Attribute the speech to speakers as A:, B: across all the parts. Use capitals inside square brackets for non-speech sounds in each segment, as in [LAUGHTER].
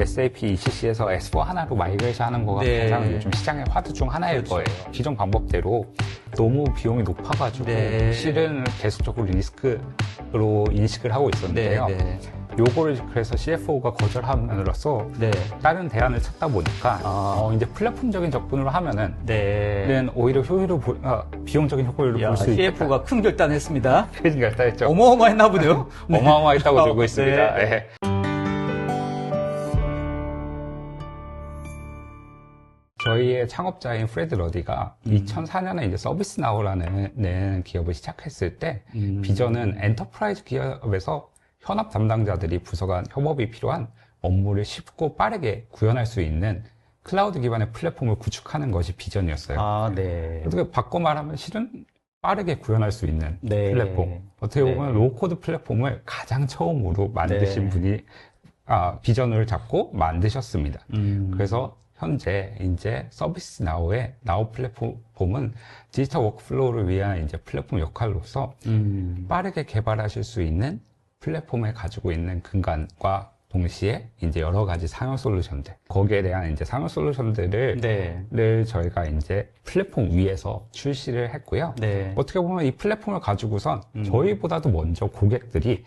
A: SAP ECC에서 S4 하나로 마이그레이션 하는 거가
B: 네.
A: 가장 요즘 시장의 화두 중 하나일
B: 그렇죠.
A: 거예요. 기존 방법대로 너무 비용이 높아가지고
B: 네.
A: 실은 계속적으로 리스크로 인식을 하고 있었는데요.
B: 네, 네.
A: 요거를 그래서 CFO가 거절함으로써
B: 네.
A: 다른 대안을 찾다 보니까
B: 아.
A: 어, 이제 플랫폼적인 접근으로 하면은
B: 네.
A: 는 오히려 효율을 보, 아, 비용적인 효율을
B: 야,
A: 볼수 있다.
B: CF가 큰 결단했습니다.
A: 그러니까 [LAUGHS] 따했죠.
B: 어마어마했나 보네요. 네. [LAUGHS]
A: 어마어마했다고
B: 어,
A: 들고 있습니다.
B: 네.
A: 저희의 창업자인 프레드 러디가
B: 음.
A: 2004년에 이제 서비스 나우라는 는 기업을 시작했을 때
B: 음.
A: 비전은 엔터프라이즈 기업에서 현업 담당자들이 부서 간 협업이 필요한 업무를 쉽고 빠르게 구현할 수 있는 클라우드 기반의 플랫폼을 구축하는 것이 비전이었어요.
B: 아, 네.
A: 어떻게 바꿔 말하면 실은 빠르게 구현할 수 있는
B: 네.
A: 플랫폼. 어떻게
B: 네.
A: 보면 로우코드 플랫폼을 가장 처음으로 만드신
B: 네.
A: 분이 아, 비전을 잡고 만드셨습니다.
B: 음.
A: 그래서 현재 이제 서비스 나우의 나우 플랫폼은 디지털 워크플로우를 위한 이제 플랫폼 역할로서
B: 음.
A: 빠르게 개발하실 수 있는 플랫폼을 가지고 있는 근간과 동시에 이제 여러 가지 상용 솔루션들 거기에 대한 이제 상용 솔루션들을
B: 네.
A: 를 저희가 이제 플랫폼 위에서 출시를 했고요.
B: 네.
A: 어떻게 보면 이 플랫폼을 가지고선
B: 음.
A: 저희보다도 먼저 고객들이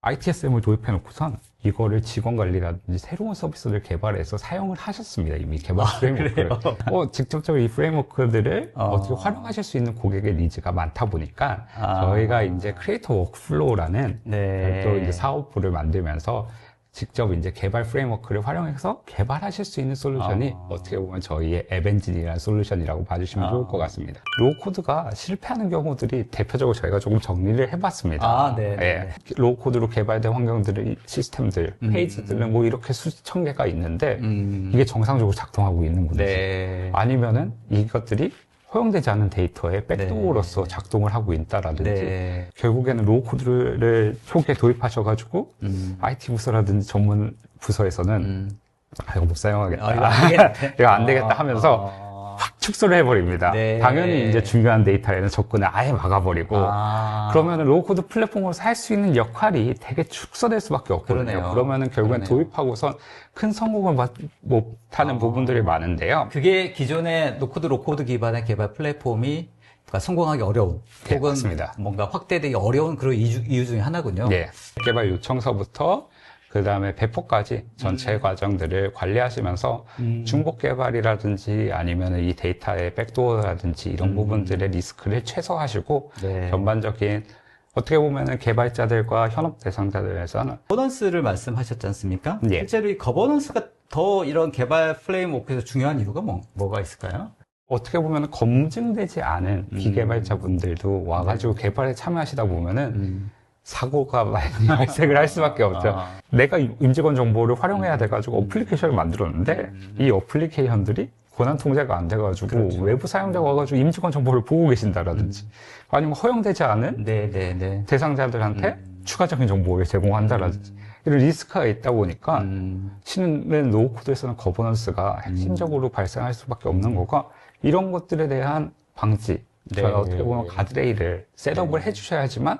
A: ITSM을 도입해 놓고선 이거를 직원 관리라든지 새로운 서비스를 개발해서 사용을 하셨습니다. 이미 개발 프레임워크를.
B: 아, 그래요? [LAUGHS]
A: 어, 직접적으로 이 프레임워크들을
B: 어.
A: 어. 떻게 활용하실 수 있는 고객의 니즈가 많다 보니까
B: 아.
A: 저희가 이제 크리에이터 워크플로우라는
B: 네.
A: 또 이제 사업부를 만들면서 직접 이제 개발 프레임워크를 활용해서 개발하실 수 있는 솔루션이
B: 아.
A: 어. 떻게 보면 저희의 앱엔진이라는 솔루션이라고 봐주시면
B: 아.
A: 좋을 것 같습니다. 로우코드가 실패하는 경우들이 대표적으로 저희가 조금 정리를 해봤습니다.
B: 아, 네, 네,
A: 예. 로우코드로 개발된 환경들의 시스템들,
B: 음.
A: 페이지들은 뭐 이렇게 수천 개가 있는데
B: 음.
A: 이게 정상적으로 작동하고 있는 건지
B: 네.
A: 아니면은 이것들이 허용되지 않은 데이터에 백도어로서 작동을 하고 있다라든지
B: 네.
A: 결국에는 로우 코드를 초기에 도입하셔가지고
B: 음.
A: IT 부서라든지 전문 부서에서는
B: 음.
A: 아 이거 못 사용하겠다,
B: 아, 이거 안
A: 되겠다 [LAUGHS] 하면서
B: 아.
A: 확 축소를 해버립니다.
B: 네.
A: 당연히 이제 중요한 데이터에는 접근을 아예 막아버리고
B: 아.
A: 그러면은 로우 코드 플랫폼으로서 할수 있는 역할이 되게 축소될 수밖에 없거든요.
B: 그러네요.
A: 그러면은 결국엔
B: 그러네요.
A: 도입하고선 큰 성공을 못- 못하는
B: 아.
A: 부분들이 많은데요.
B: 그게 기존의 노코드 로코드 기반의 개발 플랫폼이 그러니까 성공하기 어려운
A: 네,
B: 혹은
A: 맞습니다.
B: 뭔가 확대되기 어려운 그런 이유, 이유 중에 하나군요.
A: 예. 개발 요청서부터 그 다음에 배포까지 전체 과정들을 관리하시면서
B: 음.
A: 중복 개발이라든지 아니면 이 데이터의 백도어라든지 이런
B: 음.
A: 부분들의 리스크를 최소화하시고
B: 네.
A: 전반적인 어떻게 보면은 개발자들과 현업 대상자들에서는
B: 거버넌스를 말씀하셨지 않습니까?
A: 예.
B: 실제로 이 거버넌스가 더 이런 개발 프레임워크에서 중요한 이유가 뭐, 뭐가 있을까요?
A: 어떻게 보면 검증되지 않은
B: 음.
A: 비개발자분들도 와가지고
B: 네.
A: 개발에 참여하시다 보면은
B: 음.
A: 사고가 많이 [LAUGHS] 발생을 할 수밖에 없죠.
B: 아.
A: 내가 임직원 정보를 활용해야 돼가지고 어플리케이션을 만들었는데
B: 음.
A: 이 어플리케이션들이 권한 통제가 안 돼가지고
B: 그렇죠.
A: 외부 사용자가 와가지고 임직원 정보를 보고 계신다라든지 아니면 허용되지 않은
B: 네, 네, 네.
A: 대상자들한테
B: 음.
A: 추가적인 정보를 제공한다라든지 이런 리스크가 있다 보니까
B: 음.
A: 신은 노코드에서는 거버넌스가 핵심적으로 발생할 수밖에 없는 거가 이런 것들에 대한 방지
B: 네.
A: 저희가 어떻게 보면 가드레일을 셋업을
B: 네.
A: 해주셔야지만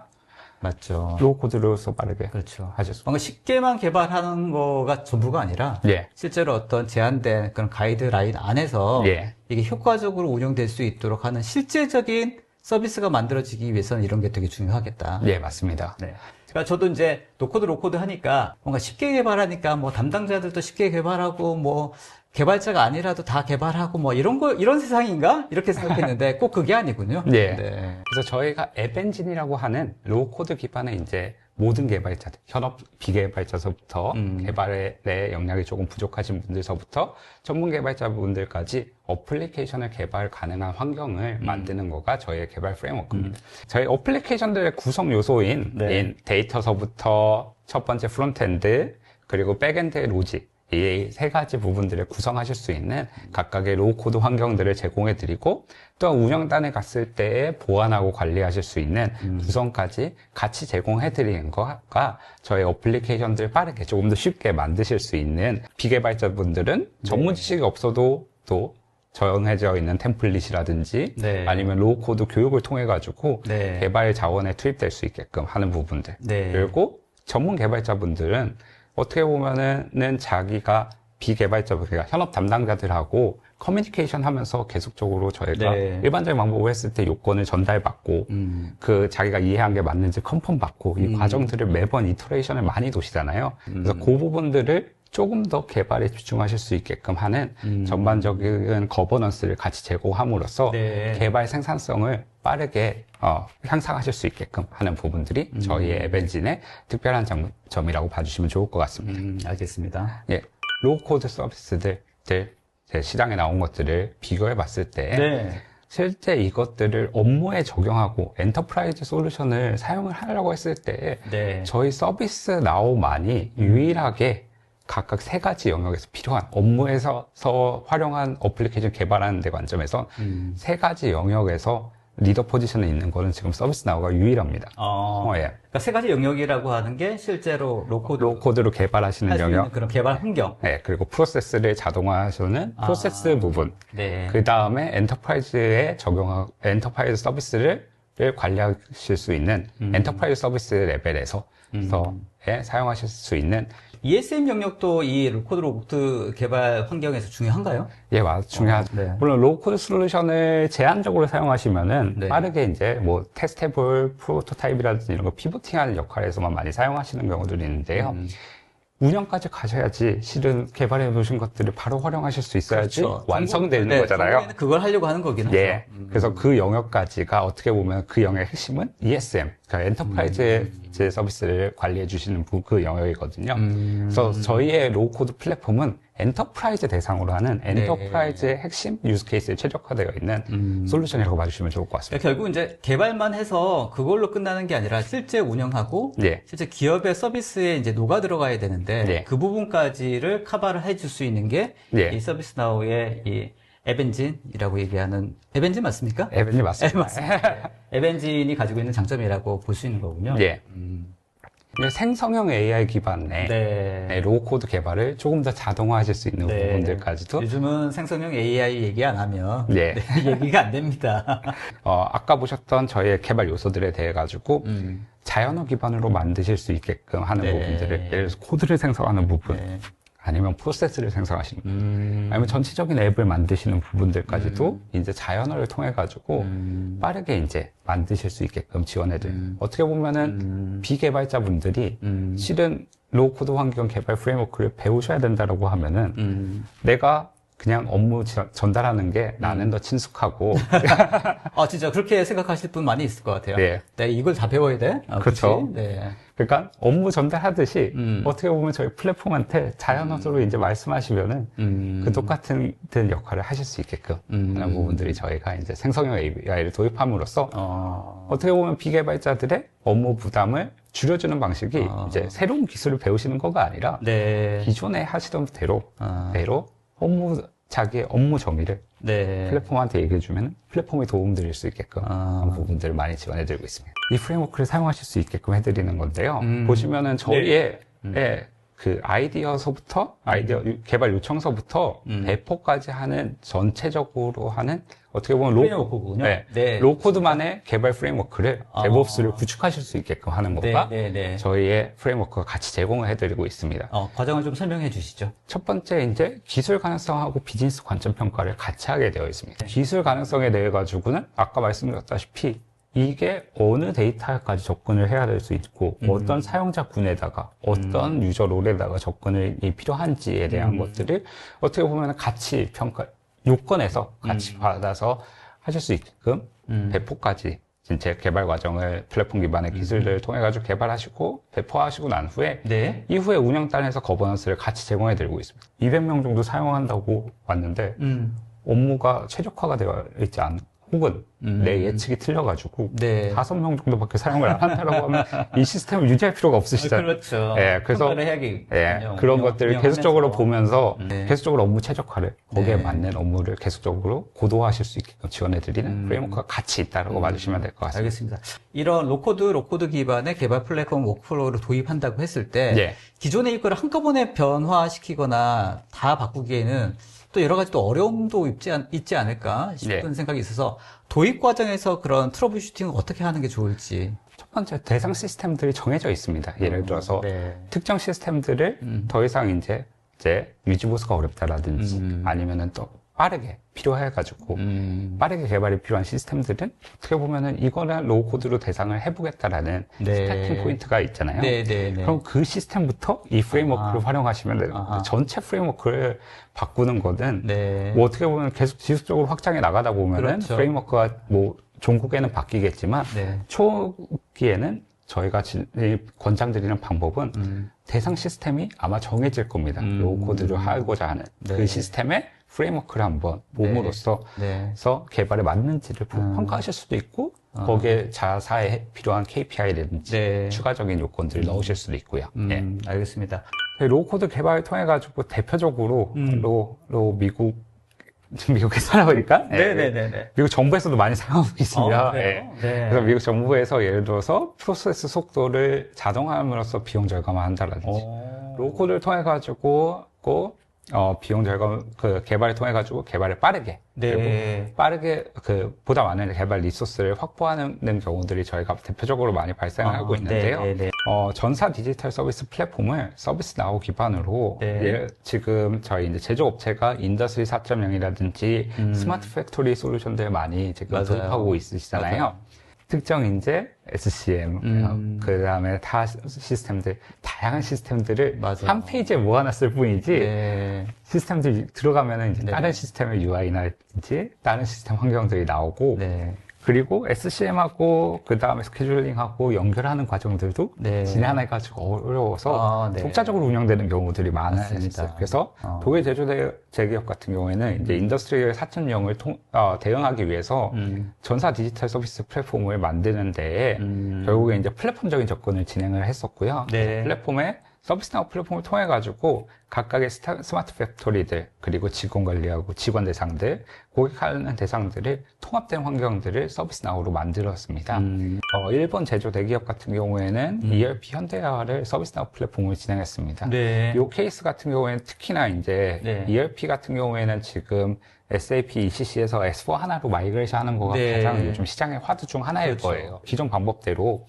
B: 맞죠.
A: 로우코드로서 빠르게
B: 그렇죠.
A: 수
B: 뭔가 쉽게만 개발하는 거가 전부가 아니라
A: 예.
B: 실제로 어떤 제한된 그런 가이드라인 안에서
A: 예.
B: 이게 효과적으로 운영될 수 있도록 하는 실제적인 서비스가 만들어지기 위해서는 이런 게 되게 중요하겠다.
A: 예, 맞습니다.
B: 네. 그러니까 저도 이제 노코드 로코드 하니까 뭔가 쉽게 개발하니까 뭐 담당자들도 쉽게 개발하고 뭐 개발자가 아니라도 다 개발하고 뭐 이런 거 이런 세상인가 이렇게 생각했는데 [LAUGHS] 꼭 그게 아니군요.
A: 예.
B: 네.
A: 그래서 저희가 앱엔진이라고 하는 로우코드 기반의 이제 모든 개발자들, 현업 비개발자서부터
B: 음.
A: 개발에 역량이 조금 부족하신 분들서부터 전문 개발자분들까지 어플리케이션을 개발 가능한 환경을
B: 음.
A: 만드는 거가 저희의 개발 프레임워크입니다. 저희 어플리케이션들의 구성 요소인
B: 네.
A: 인 데이터서부터 첫 번째 프론트엔드 그리고 백엔드의 로직 이 세 가지 부분들을 구성하실 수 있는 각각의 로우코드 환경들을 제공해 드리고 또한 운영단에 갔을 때 보완하고 관리하실 수 있는 구성까지 같이 제공해 드리는 거가 저희 어플리케이션들을 빠르게 조금 더 쉽게 만드실 수 있는 비개발자분들은 전문 지식이 없어도 또 정해져 있는 템플릿이라든지
B: 네.
A: 아니면 로우코드 교육을 통해 가지고
B: 네.
A: 개발 자원에 투입될 수 있게끔 하는 부분들
B: 네.
A: 그리고 전문 개발자분들은 어떻게 보면은 자기가 비개발자, 그러니까 현업 담당자들하고 커뮤니케이션 하면서 계속적으로 저희가
B: 네.
A: 일반적인 방법을 했을 때 요건을 전달받고
B: 음.
A: 그 자기가 이해한 게 맞는지 컨펌 받고 이 과정들을 매번 이터레이션을 많이 도시잖아요. 그래서
B: 음.
A: 그 부분들을 조금 더 개발에 집중하실 수 있게끔 하는
B: 음.
A: 전반적인 거버넌스를 같이 제공함으로써
B: 네.
A: 개발 생산성을 빠르게 어, 향상하실 수 있게끔 하는 부분들이
B: 음.
A: 저희의 에벤진의 특별한 장- 점이라고 봐주시면 좋을 것 같습니다.
B: 음, 알겠습니다.
A: 예, 로우코드 서비스들 제 시장에 나온 것들을 비교해 봤을 때
B: 네.
A: 실제 이것들을 업무에 적용하고 엔터프라이즈 솔루션을 사용을 하려고 했을 때
B: 네.
A: 저희 서비스 나우만이 유일하게 각각 세 가지 영역에서 필요한 업무에서 서 활용한 어플리케이션 개발하는 데 관점에서
B: 음.
A: 세 가지 영역에서 리더 포지션에 있는 거는 지금 서비스 나우가 유일합니다.
B: 어,
A: 어, 예.
B: 그러니까 세 가지 영역이라고 하는 게 실제로 로코드
A: 로우코드로 개발하시는 영역,
B: 그런 개발 환경.
A: 네, 그리고 프로세스를 자동화하시는
B: 아.
A: 프로세스 부분,
B: 네.
A: 그 다음에 엔터프라이즈에 적용하, 엔터프라이즈 서비스를 를 관리하실 수 있는
B: 음.
A: 엔터프라이즈 서비스 레벨에서 에 사용하실 수 있는
B: ESM 영역도 이 로코드 로보트 개발 환경에서 중요한가요?
A: 예, 맞 중요하죠.
B: 네.
A: 물론 로우코드 솔루션을 제한적으로 사용하시면은
B: 네.
A: 빠르게 이제 뭐 테스테블 프로토타입이라든지 이런 거 피보팅하는 역할에서만 많이 사용하시는 경우들이 있는데요.
B: 음.
A: 운영까지 가셔야지 실은 개발해 놓으신 것들을 바로 활용하실 수 있어야지
B: 그렇죠.
A: 완성되는
B: 네,
A: 거잖아요.
B: 그걸 하려고 하는 거긴
A: 예.
B: 하죠. 음.
A: 그래서 그 영역까지가 어떻게 보면 그 영역의 핵심은 ESM, 그러니까 엔터프라이즈 제 서비스를 관리해 주시는 부- 그 영역이거든요.
B: 음.
A: 그래서 저희의 로우코드 플랫폼은 엔터프라이즈 대상으로 하는
B: 네.
A: 엔터프라이즈의 핵심 유즈 케이스에 최적화되어 있는
B: 음.
A: 솔루션이라고 봐주시면 좋을 것 같습니다.
B: 그러니까 결국 이제 개발만 해서 그걸로 끝나는 게 아니라 실제 운영하고
A: 예.
B: 실제 기업의 서비스에 이제 녹아 들어가야 되는데
A: 네.
B: 그 부분까지를 커버를 해줄 수 있는 게이
A: 예.
B: 서비스 나우의 이 에벤진이라고 얘기하는 에벤진 맞습니까?
A: 에벤이
B: 네,
A: 맞습니다.
B: 맞습니다. 에벤진이 가지고 있는 장점이라고 볼 수 있는 거군요.
A: 예.
B: 음.
A: 생성형 AI 기반의
B: 네.
A: 네, 로우코드 개발을 조금 더 자동화하실 수 있는
B: 네.
A: 부분들까지도
B: 요즘은 생성형 AI 얘기 안 하면
A: 예.
B: 네, [LAUGHS] 얘기가 안 됩니다.
A: 어, 아까 보셨던 저희의 개발 요소들에 대해 가지고
B: 음.
A: 자연어 기반으로 만드실 수 있게끔 하는
B: 네.
A: 부분들을 예를 들어서 코드를 생성하는 부분
B: 네.
A: 아니면 프로세스를 생성하시는 부분
B: 음.
A: 아니면 전체적인 앱을 만드시는 부분들까지도 이제 자연어를 통해 가지고
B: 음.
A: 빠르게 이제 만드실 수 있게끔 지원해드려요.
B: 음.
A: 어떻게 보면은
B: 음.
A: 비개발자분들이
B: 음.
A: 실은 로우코드 환경 개발 프레임워크를 배우셔야 된다라고 하면은
B: 음.
A: 내가 그냥 업무 저- 전달하는 게 나는 더 친숙하고 [LAUGHS]
B: 아, 진짜 그렇게 생각하실 분 많이 있을 것 같아요.
A: 네.
B: 네, 이걸 다 배워야 돼? 아,
A: 그렇죠.
B: 네.
A: 그러니까 업무 전달하듯이
B: 음.
A: 어떻게 보면 저희 플랫폼한테 자연어로 이제 말씀하시면은
B: 음.
A: 그 똑같은 듯 역할을 하실 수 있게끔
B: 음.
A: 하는 부분들이 저희가 이제 생성형 AI를 도입함으로써
B: 어.
A: 어떻게 보면 비개발자들의 업무 부담을 줄여주는 방식이
B: 아.
A: 이제 새로운 기술을 배우시는 거가 아니라
B: 네.
A: 기존에 하시던 대로
B: 아.
A: 대로 업무 자기의 업무 정의를
B: 네.
A: 플랫폼한테 얘기해 주면 플랫폼이 도움 드릴 수 있게끔
B: 아.
A: 부분들을 많이 지원해 드리고 있습니다. 이 프레임워크를 사용하실 수 있게끔 해드리는 건데요.
B: 음.
A: 보시면은 저희의
B: 음.
A: 예, 그 아이디어서부터 아이디어 유- 개발 요청서부터
B: 음.
A: 배포까지 하는 전체적으로 하는 어떻게 보면 로,
B: 프레임워크군요.
A: 네,
B: 네.
A: 로코드만의 개발 프레임워크를
B: 아.
A: 데브옵스를 구축하실 수 있게끔 하는
B: 네,
A: 것과
B: 네, 네.
A: 저희의 프레임워크가 같이 제공을 해드리고 있습니다.
B: 어, 과정을 좀 설명해 주시죠.
A: 첫 번째 이제 기술 가능성하고 비즈니스 관점 평가를 같이 하게 되어 있습니다. 기술 가능성에 대해 가지고는 아까 말씀드렸다시피 이게 어느 데이터까지 접근을 해야 될 수 있고 어떤 사용자 군에다가 어떤 유저 롤에다가 접근이 필요한지에 대한 것들을 어떻게 보면 같이 평가 요건에서 같이 받아서 하실 수 있게끔
B: 음.
A: 배포까지 진짜 개발 과정을 플랫폼 기반의 기술들을 통해 가지고 개발하시고 배포하시고 난 후에
B: 네.
A: 이후에 운영단에서 거버넌스를 같이 제공해 드리고 있습니다. 200명 정도 사용한다고 왔는데
B: 음.
A: 업무가 최적화가 되어 있지 않, 혹은
B: 음.
A: 내 예측이 틀려가지고
B: 네.
A: 다섯 명 정도밖에 사용을 안 한다고 하면 이 시스템을 유지할 필요가 없으시잖아요.
B: 그렇죠.
A: 예, 그래서- 예, 그런 것들을 계속적으로 보면서
B: 네.
A: 계속적으로 업무 최적화를 거기에
B: 네.
A: 맞는 업무를 계속적으로 고도화하실 수 있게끔 지원해 드리는
B: 음.
A: 프레임워크가 같이 있다고 봐주시면 될 것 같습니다.
B: 알겠습니다. 이런 로코드, 로코드 기반의 개발 플랫폼 워크플로우를 도입한다고 했을 때
A: 예.
B: 기존의 일거를 한꺼번에 변화시키거나 다 바꾸기에는 또 여러 가지 또 어려움도 있지, 않, 있지 않을까 싶은
A: 예.
B: 생각이 있어서 도입 과정에서 그런 트러블 슈팅을 어떻게 하는 게 좋을지.
A: 첫 번째 대상 시스템들이 정해져 있습니다. 예를 들어서
B: 네.
A: 특정 시스템들을
B: 음.
A: 더 이상 이제 이제 유지 보수가 어렵다라든지
B: 음.
A: 아니면은 또 빠르게 필요해가지고
B: 음.
A: 빠르게 개발이 필요한 시스템들은 어떻게 보면은 이거는 로우 코드로 대상을 해보겠다라는
B: 네.
A: 스타팅 포인트가 있잖아요.
B: 네, 네, 네.
A: 그럼 그 시스템부터 이 프레임워크를
B: 아하.
A: 활용하시면 돼요.
B: 아하.
A: 전체 프레임워크를 바꾸는 거는
B: 네.
A: 뭐 어떻게 보면 계속 지속적으로 확장해 나가다 보면은
B: 그렇죠.
A: 프레임워크가 뭐 종국에는 바뀌겠지만
B: 네.
A: 초기에는 저희가 지- 권장드리는 방법은
B: 음.
A: 대상 시스템이 아마 정해질 겁니다.
B: 음.
A: 로우 코드를 하고자 하는
B: 네.
A: 그 시스템의 프레임워크를 한번 몸으로써
B: 네.
A: 해서 개발에 맞는지를
B: 음.
A: 평가하실 수도 있고
B: 아.
A: 거기에 자사에 필요한 KPI라든지
B: 네.
A: 추가적인 요건들을 넣으실 수도 있고요.
B: 음,
A: 예.
B: 알겠습니다.
A: 로우 코드 개발을 통해 가지고 대표적으로
B: 음.
A: 로, 로 미국 [LAUGHS] 미국에 살아보니까 예, [LAUGHS]
B: 네네네네.
A: 미국 정부에서도 많이 사용하고 있습니다.
B: 어. 네.
A: 그래서 미국 정부에서 예를 들어서 프로세스 속도를 자동화함으로써 비용 절감을 한다든지
B: 오.
A: 로우 코드를 통해 가지고 꼭 어, 비용 절감 그 개발을 통해 가지고 개발을 빠르게
B: 네.
A: 빠르게 그 보다 많은 개발 리소스를 확보하는 경우들이 저희가 대표적으로 많이 발생하고
B: 아,
A: 있는데요.
B: 네, 네, 네.
A: 어, 전사 디지털 서비스 플랫폼을 서비스 나우 기반으로
B: 네.
A: 예, 지금 저희 이제 제조업체가 인더스트리 4.0이라든지
B: 음.
A: 스마트 팩토리 솔루션들 많이 지금
B: 맞아요.
A: 도입하고 있으시잖아요.
B: 맞아요.
A: 특정 인재, SCM,
B: 음.
A: 그 다음에 타 시스템들, 다양한 시스템들을
B: 맞아요.
A: 한 페이지에 모아놨을 뿐이지
B: 네.
A: 시스템들 들어가면은 이제
B: 네.
A: 다른 시스템의 UI나든지 다른 시스템 환경들이 나오고
B: 네.
A: 그리고 SCM하고 그 다음에 스케줄링하고 연결하는 과정들도
B: 네.
A: 진행해가지고 어려워서
B: 아, 네.
A: 독자적으로 운영되는 경우들이 많아요.
B: 맞습니다.
A: 그래서
B: 어.
A: 독일 제조 제기업 같은 경우에는 이제 인더스트리얼 4.0을 통, 어, 대응하기 위해서
B: 음.
A: 전사 디지털 서비스 플랫폼을 만드는 데에
B: 음.
A: 결국에 이제 플랫폼적인 접근을 진행을 했었고요.
B: 네.
A: 플랫폼에 서비스나우 플랫폼을 통해 가지고 각각의 스마트 팩토리들 그리고 직원 관리하고 직원 대상들 고객하는 대상들을 통합된 환경들을 서비스나우로 만들었습니다.
B: 음.
A: 어, 일본 제조 대기업 같은 경우에는 ERP 현대화를 서비스나우 플랫폼을 진행했습니다.
B: 네.
A: 이 케이스 같은 경우에는 특히나 이제
B: 네.
A: ERP 같은 경우에는 지금 SAP ECC에서 S4 하나로 마이그레이션 하는 거가
B: 네.
A: 가장 요즘 시장의 화두 중 하나일
B: 그렇죠.
A: 거예요. 기존 방법대로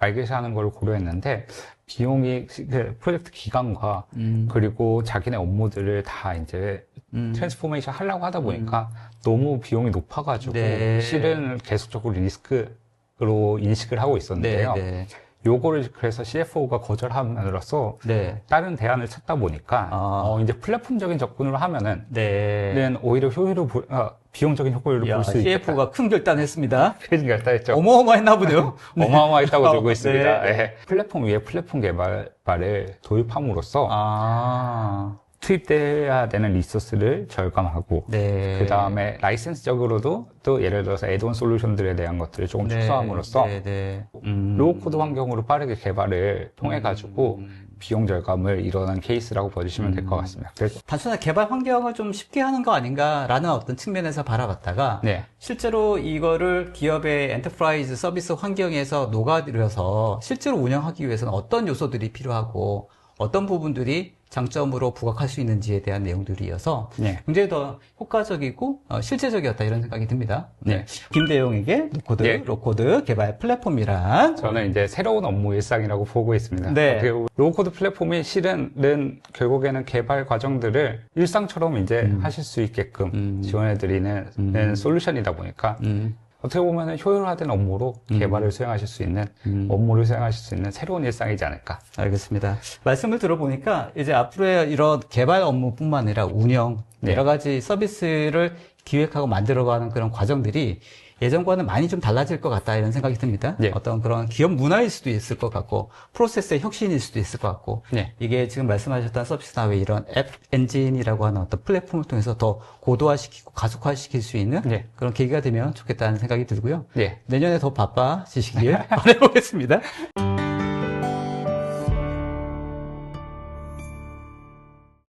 A: 마이그레이션 하는 걸 고려했는데 비용이 그 프로젝트 기간과
B: 음.
A: 그리고 자기네 업무들을 다 이제
B: 음.
A: 트랜스포메이션 하려고 하다 보니까 너무 비용이 높아가지고
B: 네.
A: 실은 계속적으로 리스크로 인식을 하고 있었는데요.
B: 네. 네.
A: 요거를 그래서 CFO가 거절함으로써
B: 네.
A: 다른 대안을 찾다 보니까
B: 아.
A: 어, 이제 플랫폼적인 접근으로 하면은
B: 네.
A: 는 오히려 효율을 보- 아, 비용적인 효과를
B: 야,
A: 볼수 있다.
B: CF가 큰 결단했습니다.
A: 그러니까 했죠.
B: 어마어마했나 보네요. [LAUGHS]
A: 어마어마했다고
B: 어,
A: 들고 있습니다.
B: 네.
A: 예. 플랫폼 위에 플랫폼 개발을 도입함으로써
B: 아.
A: 투입돼야 되는 리소스를 절감하고
B: 네.
A: 그 다음에 라이센스적으로도 또 예를 들어서 애드온 솔루션들에 대한 것들을 조금
B: 네.
A: 축소함으로써
B: 네, 네. 음.
A: 로우 코드 환경으로 빠르게 개발을 통해 가지고
B: 음.
A: 비용 절감을 이뤄낸 케이스라고 봐주시면 될 것 같습니다. 그래서
B: 단순한 개발 환경을 좀 쉽게 하는 거 아닌가라는 어떤 측면에서 바라봤다가
A: 네.
B: 실제로 이거를 기업의 엔터프라이즈 서비스 환경에서 녹아들여서 실제로 운영하기 위해서는 어떤 요소들이 필요하고 어떤 부분들이 장점으로 부각할 수 있는지에 대한 내용들이어서
A: 네.
B: 굉장히 더 효과적이고 어, 실제적이었다 이런 생각이 듭니다.
A: 네.
B: 김대용에게 노코드,
A: 예.
B: 로코드 개발 플랫폼이란
A: 저는 이제 새로운 업무 일상이라고 보고 있습니다.
B: 네.
A: 로우코드 플랫폼이 실은 결국에는 개발 과정들을 일상처럼 이제 하실 수 있게끔
B: 음.
A: 지원해드리는
B: 음.
A: 솔루션이다 보니까
B: 음,
A: 어떻게 보면 효율화된 업무로 개발을 수행하실 수 있는
B: 음.
A: 업무를 수행하실 수 있는 새로운 일상이지 않을까.
B: 알겠습니다. 말씀을 들어보니까 이제 앞으로의 이런 개발 업무뿐만 아니라 운영
A: 네.
B: 여러 가지 서비스를 기획하고 만들어가는 그런 과정들이 예전과는 많이 좀 달라질 것 같다 이런 생각이 듭니다.
A: 네.
B: 어떤 그런 기업 문화일 수도 있을 것 같고 프로세스의 혁신일 수도 있을 것 같고
A: 네.
B: 이게 지금 말씀하셨던 서비스나 왜 이런 앱 엔진이라고 하는 어떤 플랫폼을 통해서 더 고도화시키고 가속화시킬 수 있는
A: 네.
B: 그런 계기가 되면 좋겠다는 생각이 들고요.
A: 네.
B: 내년에 더 바빠지시길 [LAUGHS] 바라보겠습니다.